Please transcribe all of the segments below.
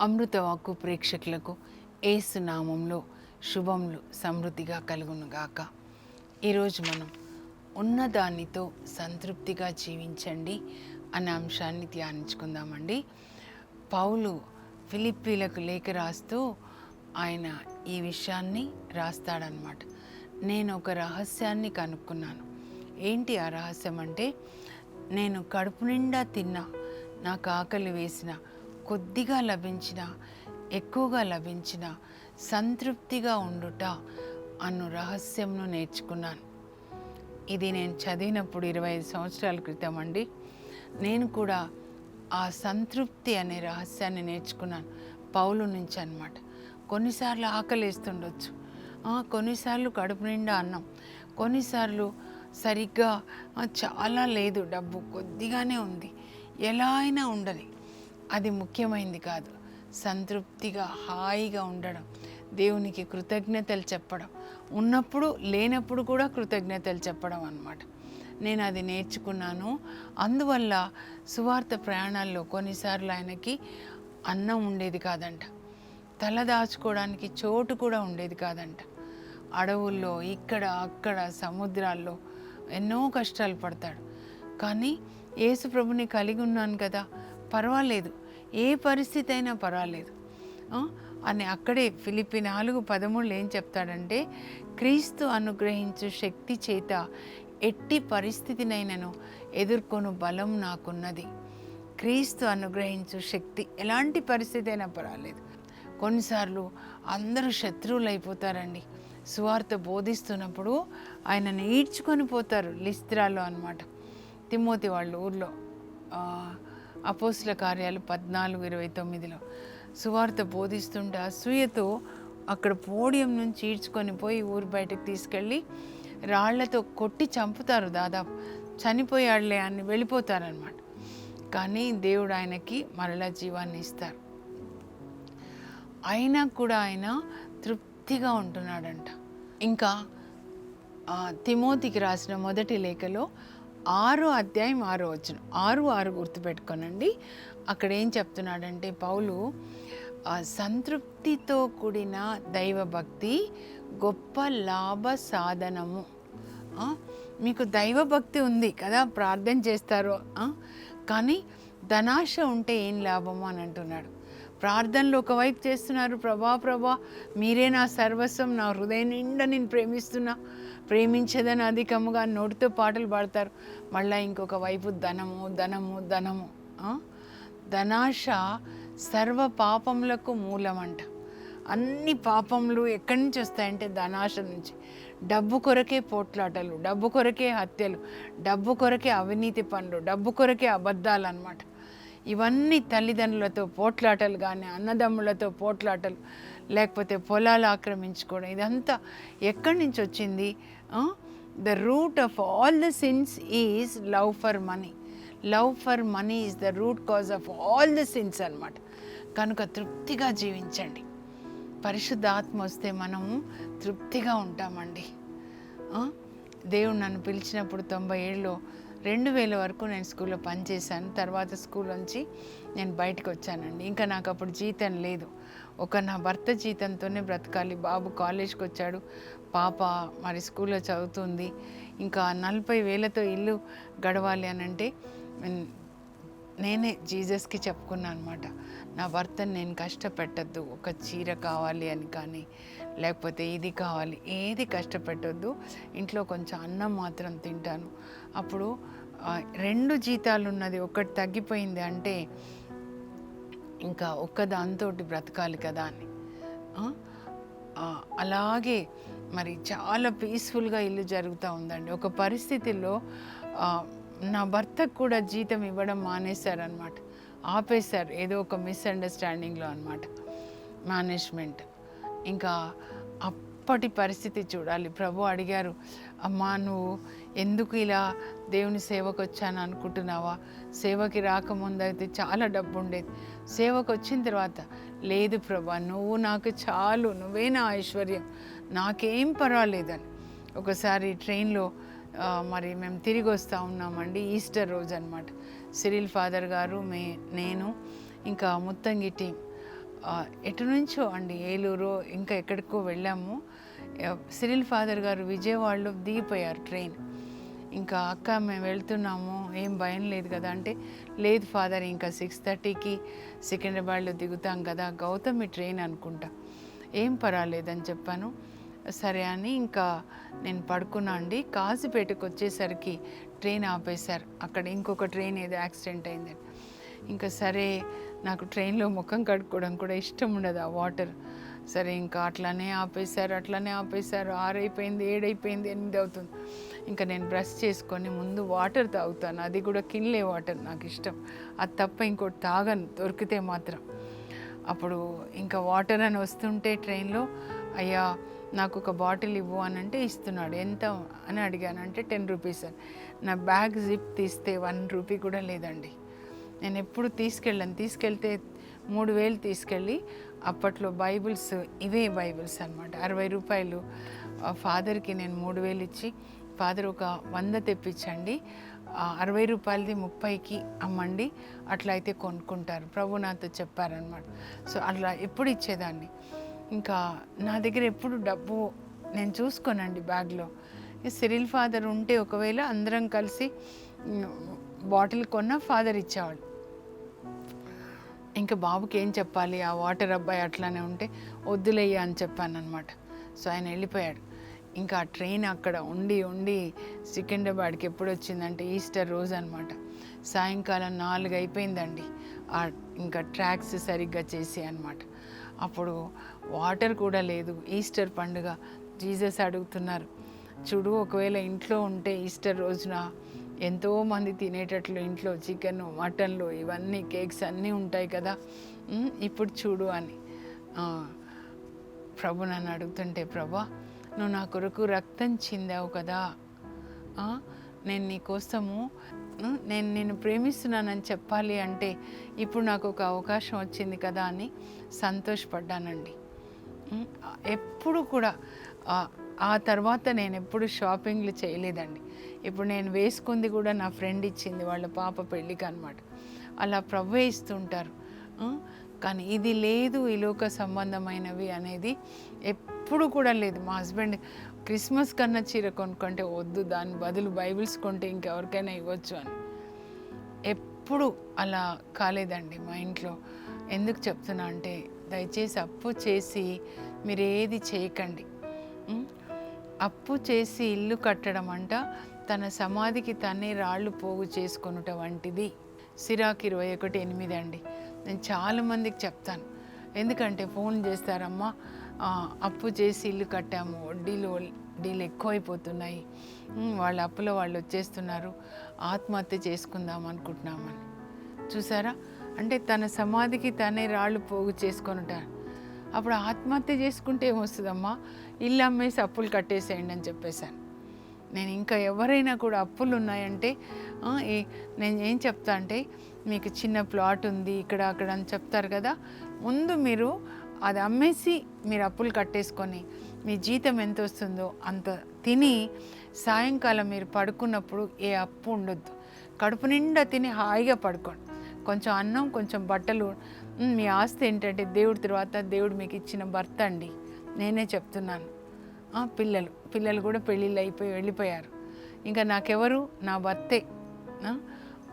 అమృతవాకు ప్రేక్షకులకు ఏసు నామంలో శుభములు సమృద్ధిగా కలుగునుగాక. ఈరోజు మనం ఉన్నదానితో సంతృప్తిగా జీవించండి అనే అంశాన్ని ధ్యానించుకుందామండి. పౌలు ఫిలిప్పీలకు లేఖ రాస్తూ ఆయన ఈ విషయాన్ని రాస్తాడనమాట. నేను ఒక రహస్యాన్ని కనుక్కున్నాను. ఏంటి ఆ రహస్యం అంటే నేను కడుపు నిండా తిన్నా నాకు ఆకలి వేసిన కొద్దిగా లభించిన ఎక్కువగా లభించిన సంతృప్తిగా ఉండుట అను రహస్యంను నేర్చుకున్నాను. ఇది నేను చదివినప్పుడు ఇరవై ఐదు సంవత్సరాల క్రితం అండి. నేను కూడా ఆ సంతృప్తి అనే రహస్యాన్ని నేర్చుకున్నాను. పౌలు నుంచి అన్నమాట. కొన్నిసార్లు ఆకలేస్తుండొచ్చు. కొన్నిసార్లు కడుపు నిండా అన్నం. కొన్నిసార్లు సరిగ్గా చాలా లేదు డబ్బు కొద్దిగానే ఉంది. ఎలా అయినా ఉండదు అది ముఖ్యమైనది కాదు. సంతృప్తిగా హాయిగా ఉండడం దేవునికి కృతజ్ఞతలు చెప్పడం ఉన్నప్పుడు లేనప్పుడు కూడా కృతజ్ఞతలు చెప్పడం అన్నమాట. నేను అది నేర్చుకున్నాను. అందువల్ల సువార్త ప్రయాణాల్లో కొన్నిసార్లు ఆయనకి అన్నం ఉండేది కాదంట. తల దాచుకోవడానికి చోటు కూడా ఉండేది కాదంట. అడవుల్లో ఇక్కడ అక్కడ సముద్రాల్లో ఎన్నో కష్టాలు పడతాడు. కానీ యేసు ప్రభుని కలిగి ఉన్నాను కదా. పర్వాలేదు. ఏ పరిస్థితి అయినా పర్వాలేదు. అని అక్కడే ఫిలిపి నాలుగు పదమూడులో ఏం చెప్తాడంటే క్రీస్తు అనుగ్రహించు శక్తి చేత ఎట్టి పరిస్థితినైనను ఎదుర్కొను బలం నాకున్నది. క్రీస్తు అనుగ్రహించు శక్తి ఎలాంటి పరిస్థితి అయినా పర్వాలేదు. కొన్నిసార్లు అందరూ శత్రువులు అయిపోతారండి. సువార్త బోధిస్తున్నప్పుడు ఆయనను ఈడ్చుకొని పోతారు లిస్త్రాలో అన్నమాట. తిమ్మోతి వాళ్ళ ఊర్లో అపోస్ల కార్యాలు పద్నాలుగు ఇరవై తొమ్మిదిలో. సువార్త బోధిస్తుంటే అసూయతో అక్కడ పోడియం నుంచి ఈడ్చుకొని పోయి ఊరు బయటకు తీసుకెళ్ళి రాళ్ళతో కొట్టి చంపుతారు దాదాపు. చనిపోయాడులే అని వెళ్ళిపోతారనమాట కానీ దేవుడు ఆయనకి మరలా జీవాన్ని ఇస్తారు. అయినా కూడా ఆయన తృప్తిగా ఉంటున్నాడంట. ఇంకా తిమోతికి రాసిన మొదటి లేఖలో ఆరో అధ్యాయం ఆరో వచ్చిన ఆరు ఆరు గుర్తుపెట్టుకోనండి. అక్కడ ఏం చెప్తున్నాడంటే పౌలు సంతృప్తితో కూడిన దైవభక్తి గొప్ప లాభ సాధనము. మీకు దైవభక్తి ఉంది కదా ప్రార్థన చేస్తారు. కానీ ధనాశ ఉంటే ఏం లాభము అని అంటున్నాడు. ప్రార్థనలు ఒకవైపు చేస్తున్నారు. ప్రభా ప్రభా మీరే నా సర్వస్వం నా హృదయం నిండా నేను ప్రేమిస్తున్నా. ప్రేమించదని అధికముగా నోటితో పాటలు పాడతారు. మళ్ళీ ఇంకొక వైపు ధనము ధనము ధనము ధనాశ సర్వ పాపములకు మూలమంట. అన్ని పాపములు ఎక్కడి నుంచి వస్తాయంటే ధనాశ నుంచి. డబ్బు కొరకే పోట్లాటలు డబ్బు కొరకే హత్యలు డబ్బు కొరకే అవినీతి పనులు డబ్బు కొరకే అబద్ధాలు అన్నమాట. ఇవన్నీ తల్లిదండ్రులతో పోట్లాటలు కానీ అన్నదమ్ములతో పోట్లాటలు లేకపోతే పొలాలు ఆక్రమించుకోవడం ఇదంతా ఎక్కడి నుంచి వచ్చింది? The root of all the sins is love for money love for money is the root cause of all the sins అన్నమాట. కనుక తృప్తిగా జీవించండి. పరిశుద్ధాత్మ వస్తే మనము తృప్తిగా ఉంటామండి. దేవుడు నన్ను పిలిచినప్పుడు తొంభై ఏళ్ళు రెండు వేల వరకు నేను స్కూల్లో పనిచేశాను తర్వాత స్కూల్ నుంచి నేను బయటకు వచ్చానండి. ఇంకా నాకు అప్పుడు జీతం లేదు. ఒక నా భర్త జీతంతోనే బ్రతకాలి. బాబు కాలేజ్కి వచ్చాడు. పాప మరి స్కూల్లో చదువుతుంది. ఇంకా నలభై వేలతో ఇల్లు గడవాలి అని అంటే నేనే జీసస్కి చెప్పుకున్నాను అనమాట నా భర్తను నేను కష్టపెట్టద్దు. ఒక చీర కావాలి అని కానీ లేకపోతే ఇది కావాలి ఏది కష్టపెట్టొద్దు. ఇంట్లో కొంచెం అన్నం మాత్రం తింటాను. అప్పుడు రెండు జీతాలు ఉన్నది ఒకటి తగ్గిపోయింది అంటే ఇంకా ఒక్క దాంతోటి బ్రతకాలి కదా అని. అలాగే మరి చాలా పీస్ఫుల్గా ఇల్లు జరుగుతూ ఉందండి. ఒక పరిస్థితిలో నా భర్తకు కూడా జీతం ఇవ్వడం మానేశారనమాట ఆపేశారు ఏదో ఒక మిస్అండర్స్టాండింగ్లో అనమాట మేనేజ్మెంట్ ఇంకా అప్పటి పరిస్థితి చూడాలి. ప్రభు అడిగారు అమ్మా నువ్వు ఎందుకు ఇలా దేవుని సేవకు వచ్చాను అనుకుంటున్నావా? సేవకి రాకముందు అయితే చాలా డబ్బు ఉండేది సేవకు వచ్చిన తర్వాత లేదు ప్రభా నువ్వు నాకు చాలు నువ్వే నా ఐశ్వర్యం నాకేం పర్వాలేదని. ఒకసారి ట్రైన్లో మరి మేము తిరిగి వస్తూ ఉన్నామండి ఈస్టర్ రోజు అనమాట సిరిల్ ఫాదర్ గారు మే నేను ఇంకా ముత్తంగి టీం. ఎటు నుంచో అండి ఏలూరు ఇంకా ఎక్కడికో వెళ్ళాము. సిరిల్ ఫాదర్ గారు విజయవాడలో దిగిపోయారు ట్రైన్. ఇంకా అక్క మేము వెళ్తున్నాము ఏం భయం లేదు కదా అంటే లేదు ఫాదర్ ఇంకా సిక్స్ థర్టీకి సికింద్రాబాద్లో దిగుతాం కదా గౌతమి ట్రైన్ అనుకుంటా. ఏం పర్వాలేదని చెప్పాను. సరే అని ఇంకా నేను పడుకున్నా అండి. కాజీపేటకు వచ్చేసరికి ట్రైన్ ఆపేశారు. అక్కడ ఇంకొక ట్రైన్ ఏదో యాక్సిడెంట్ అయిందని ఇంకా సరే నాకు ట్రైన్లో ముఖం కడుక్కోవడం కూడా ఇష్టం ఉండదు ఆ వాటర్. సరే ఇంకా అట్లానే ఆపేశారు అట్లానే ఆపేశారు. ఆరైపోయింది ఏడైపోయింది ఎనిమిది అవుతుంది. ఇంకా నేను బ్రష్ చేసుకొని ముందు వాటర్ తాగుతాను. అది కూడా కిన్లే వాటర్ నాకు ఇష్టం. అది తప్ప ఇంకోటి తాగను దొరికితే మాత్రం. అప్పుడు ఇంకా వాటర్ అని వస్తుంటే ట్రైన్లో అయ్యా నాకు ఒక బాటిల్ ఇవ్వు అని అంటే ఇస్తున్నాడు. ఎంత అని అడిగాను. అంటే టెన్ రూపీస్ అని. నా బ్యాగ్ జిప్ తీస్తే వన్ రూపీ కూడా లేదండి. నేను ఎప్పుడు తీసుకెళ్ళాను. తీసుకెళ్తే మూడు వేలు తీసుకెళ్ళి అప్పట్లో బైబిల్స్ ఇవే బైబిల్స్ అనమాట అరవై రూపాయలు. ఆ ఫాదర్కి నేను మూడు వేలు ఇచ్చి ఫాదర్ ఒక వంద తెప్పించండి. అరవై రూపాయలది ముప్పైకి అమ్మండి. అట్లా అయితే కొనుక్కుంటారు. ప్రభు నాతో చెప్పారనమాట సో అట్లా ఎప్పుడు ఇచ్చేదాన్ని? ఇంకా నా దగ్గర ఎప్పుడు డబ్బు నేను చూసుకోనండి బ్యాగ్లో. సిరిల్ ఫాదర్ ఉంటే ఒకవేళ అందరం కలిసి బాటిల్ కొన్న ఫాదర్ ఇచ్చేవాడు ఇంకా బాబుకి ఏం చెప్పాలి? ఆ వాటర్ అబ్బాయి అట్లానే ఉంటే వద్దులేయ్యా అని చెప్పాను అనమాట సో ఆయన వెళ్ళిపోయాడు. ఇంకా ఆ ట్రైన్ అక్కడ ఉండి ఉండి సికింద్రాబాద్కి ఎప్పుడు వచ్చిందంటే ఈస్టర్ రోజు అనమాట సాయంకాలం నాలుగు అయిపోయిందండి. ఆ ఇంకా ట్రాక్స్ సరిగ్గా చేసి అనమాట అప్పుడు వాటర్ కూడా లేదు. ఈస్టర్ పండుగ. జీసస్ అడుగుతున్నారు చూడు ఒకవేళ ఇంట్లో ఉంటే ఈస్టర్ రోజున ఎంతోమంది తినేటట్లు ఇంట్లో చికెన్ మటన్లు ఇవన్నీ కేక్స్ అన్నీ ఉంటాయి కదా. ఇప్పుడు చూడు అని. ప్రభు నన్ను అడుగుతుంటే ప్రభా నువ్వు నా కొరకు రక్తం చిందావు కదా. నేను నీ కోసము నేను నేను ప్రేమిస్తున్నానని చెప్పాలి అంటే ఇప్పుడు నాకు ఒక అవకాశం వచ్చింది కదా అని సంతోషపడ్డానండి. ఎప్పుడు కూడా ఆ- తర్వాత నేను ఎప్పుడు షాపింగ్లు చేయలేదండి. ఇప్పుడు నేను వేసుకుంది కూడా నా ఫ్రెండ్ ఇచ్చింది వాళ్ళ పాప పెళ్ళికి అనమాట అలా ప్రభు ఇస్తుంటారు కానీ ఇది లేదు ఈ లోక సంబంధమైనవి అనేది ఎప్పుడు కూడా లేదు. మా హస్బెండ్ క్రిస్మస్ కన్నా చీర కొనుక్కుంటే వద్దు దాని బదులు బైబిల్స్ కొంటే ఇంకెవరికైనా ఇవ్వచ్చు అని. ఎప్పుడు అలా కాలేదండి మా ఇంట్లో. ఎందుకు చెప్తున్నా అంటే దయచేసి అప్పు చేసి మీరు ఏది చేయకండి. అప్పు చేసి ఇల్లు కట్టడం అంట తన సమాధికి తనే రాళ్ళు పోగు చేసుకొనుట వంటిది. సిరాకి ఇరవై ఒకటి ఎనిమిది అండి. నేను చాలామందికి చెప్తాను. ఎందుకంటే ఫోన్ చేస్తారమ్మా అప్పు చేసి ఇల్లు కట్టాము వడ్డీలు వడ్డీలు ఎక్కువైపోతున్నాయి. వాళ్ళ అప్పులో వాళ్ళు వచ్చేస్తున్నారు. ఆత్మహత్య చేసుకుందాం అనుకుంటున్నామని. చూసారా? అంటే తన సమాధికి తనే రాళ్ళు పోగు చేసుకొనుట. అప్పుడు ఆత్మహత్య చేసుకుంటే ఏమొస్తుందమ్మా? ఇల్లు అమ్మేసి అప్పులు కట్టేసేయండి అని చెప్పేశాను. నేను ఇంకా ఎవరైనా కూడా అప్పులు ఉన్నాయంటే ఏ- నేను ఏం చెప్తా అంటే మీకు చిన్న ప్లాట్ ఉంది ఇక్కడ అక్కడ అని చెప్తారు కదా. ముందు మీరు అది అమ్మేసి మీరు అప్పులు కట్టేసుకొని మీ జీతం ఎంత వస్తుందో అంత తిని సాయంకాలం మీరు పడుకున్నప్పుడు ఏ అప్పు ఉండొద్దు. కడుపు నిండా తిని హాయిగా పడుకోండి. కొంచెం అన్నం కొంచెం బట్టలు. మీ ఆస్తి ఏంటంటే దేవుడి తర్వాత దేవుడు మీకు ఇచ్చిన భర్త అండి. నేనే చెప్తున్నాను. పిల్లలు. పిల్లలు కూడా పెళ్ళిళ్ళు అయిపోయి వెళ్ళిపోయారు. ఇంకా నాకెవరు? నా భర్తే.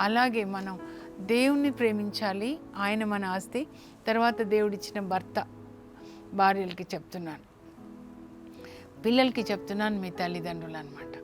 అలాగే మనం దేవుణ్ణి ప్రేమించాలి ఆయన మన ఆస్తి. తర్వాత దేవుడిచ్చిన భర్త భార్యలకి చెప్తున్నాను. పిల్లలకి చెప్తున్నాను మీ తల్లిదండ్రులు అనమాట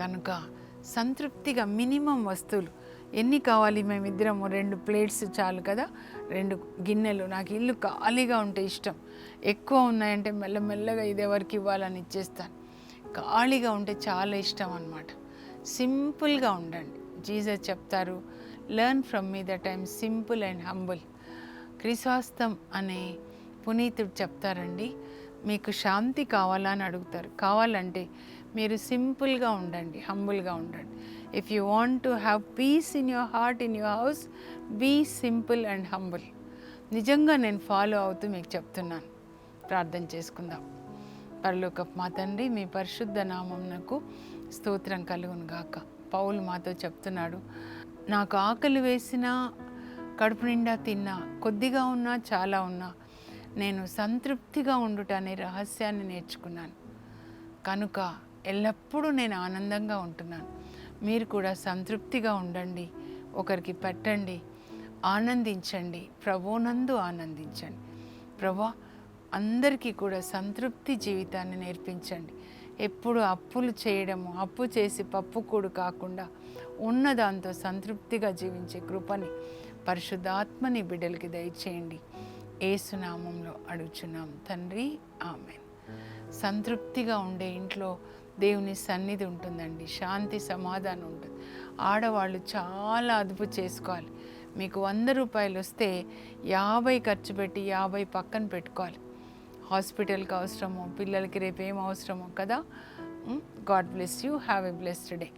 కనుక సంతృప్తిగా మినిమం వస్తువులు. ఎన్ని కావాలి? మేమిద్దరము రెండు ప్లేట్స్ చాలు కదా? రెండు గిన్నెలు. నాకు ఇల్లు ఖాళీగా ఉంటే ఇష్టం. ఎక్కువ ఉన్నాయంటే మెల్లమెల్లగా ఇది ఎవరికి ఇవ్వాలని ఇచ్చేస్తాను. ఖాళీగా ఉంటే చాలా ఇష్టం అనమాట సింపుల్గా ఉండండి. జీజస్ చెప్తారు learn from me that I'm simple and humble Chrysostom అనే పునీతుడు చెప్తారండి. మీకు శాంతి కావాలా అని అడుగుతారు. కావాలంటే మీరు సింపుల్గా ఉండండి హంబుల్గా ఉండండి. If you want to have peace in your heart in your house be simple and humble నిజంగా నేను ఫాలో అవుతూ మీకు చెప్తున్నాను. ప్రార్థన చేసుకుందాం. పరలోకపు మా తండ్రి మీ పరిశుద్ధ నామంనకు స్తోత్రం కలుగును గాక పౌలు మాతో చెప్తున్నాడు నాకు ఆకలి వేసినా కడుపు నిండా తిన్నా కొద్దిగా ఉన్నా చాలా ఉన్నా నేను సంతృప్తిగా ఉండుట అనే రహస్యాన్ని నేర్చుకున్నాను. కనుక ఎల్లప్పుడూ నేను ఆనందంగా ఉంటున్నాను. మీరు కూడా సంతృప్తిగా ఉండండి ఒకరికి పెట్టండి ఆనందించండి ప్రభునందు ఆనందించండి. ప్రభా అందరికీ కూడా సంతృప్తి జీవితాన్ని నేర్పించండి. ఎప్పుడు అప్పులు చేయడము అప్పు చేసి పప్పు కూడు కాకుండా ఉన్నదాంతో సంతృప్తిగా జీవించే కృపని పరిశుద్ధాత్మని బిడ్డలకి దయచేయండి. ఏసునామంలో అడుగుచున్నాం. తండ్రి ఆమె సంతృప్తిగా ఉండే ఇంట్లో దేవుని సన్నిధి ఉంటుందండి. శాంతి సమాధానం ఉంటుంది. ఆడవాళ్ళు చాలా అదుపు చేసుకోవాలి. మీకు వంద రూపాయలు వస్తే యాభై ఖర్చు పెట్టి యాభై పక్కన పెట్టుకోవాలి. హాస్పిటల్కి అవసరమో పిల్లలకి రేపు ఏం అవసరమో కదా? God bless you. Have a blessed day.